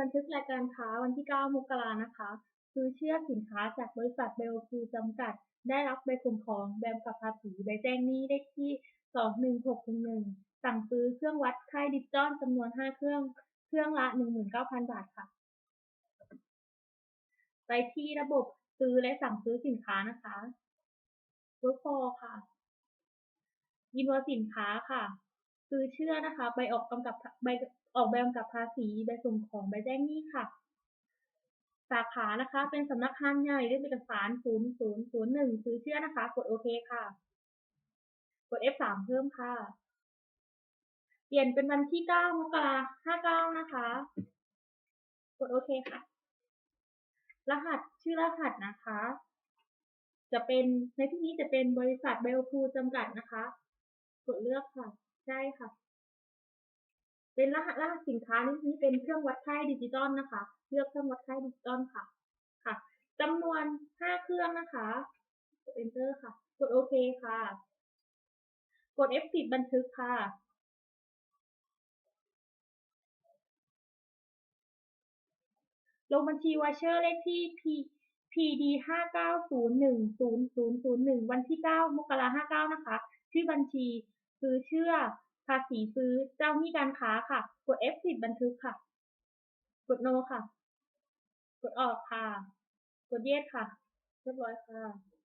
บันทึกรายการค้าวันที่ 9 มกรานะคะ ซื้อเชื่อสินค้าจากบริษัทเบลฟูจำกัด ได้รับใบคุ้มครองแบมกับภาษีใบแจ้งหนี้เลขที่ 21611 สั่งซื้อเครื่องวัดไข้ดิจิตอลจำนวน 5 เครื่อง เครื่องละ 19,000 บาทค่ะ ไปที่ระบบซื้อและสั่งซื้อสินค้านะคะ Workfor ค่ะยินวสินค้าค่ะ ซื้อเชื่อนะคะ ใบออกกำกับใบออกใบกำกับภาษีใบส่งของใบแจ้งหนี้ค่ะ สาขานะคะ เป็นสำนักงานใหญ่ด้วยเอกสาร 0001 ซื้อเชื่อนะคะ กดโอเคค่ะ กด F3 เพิ่มค่ะ เปลี่ยนเป็นวันที่ 9 มกรา59 นะคะ กดโอเคค่ะ รหัสชื่อรหัสนะคะ จะเป็นในที่นี้จะเป็นบริษัทเบลพูจำกัดนะคะ กดเลือกค่ะ ช่ค่ะ เป็นรหัสรหัสสินค้านี่เป็นเครื่องวัดไข้ดิจิตอลนะคะ เลือกเครื่องวัดไข้ดิจิตอลค่ะ ค่ะจำนวน5เครื่องนะคะกด enter ค่ะ กดโอเคค่ะ กด F10 บันทึกค่ะลงบัญชีวอเชอร์เลขที่ P PD 590100001วันที่9มกราคม59นะคะ ชื่อบัญชีซื้อเชื่อ ภาษีซื้อเจ้าหนี้การค้าค่ะ กด F10 บันทึกค่ะ กด no ค่ะ กดออกค่ะ กด yes ค่ะ เรียบร้อยค่ะ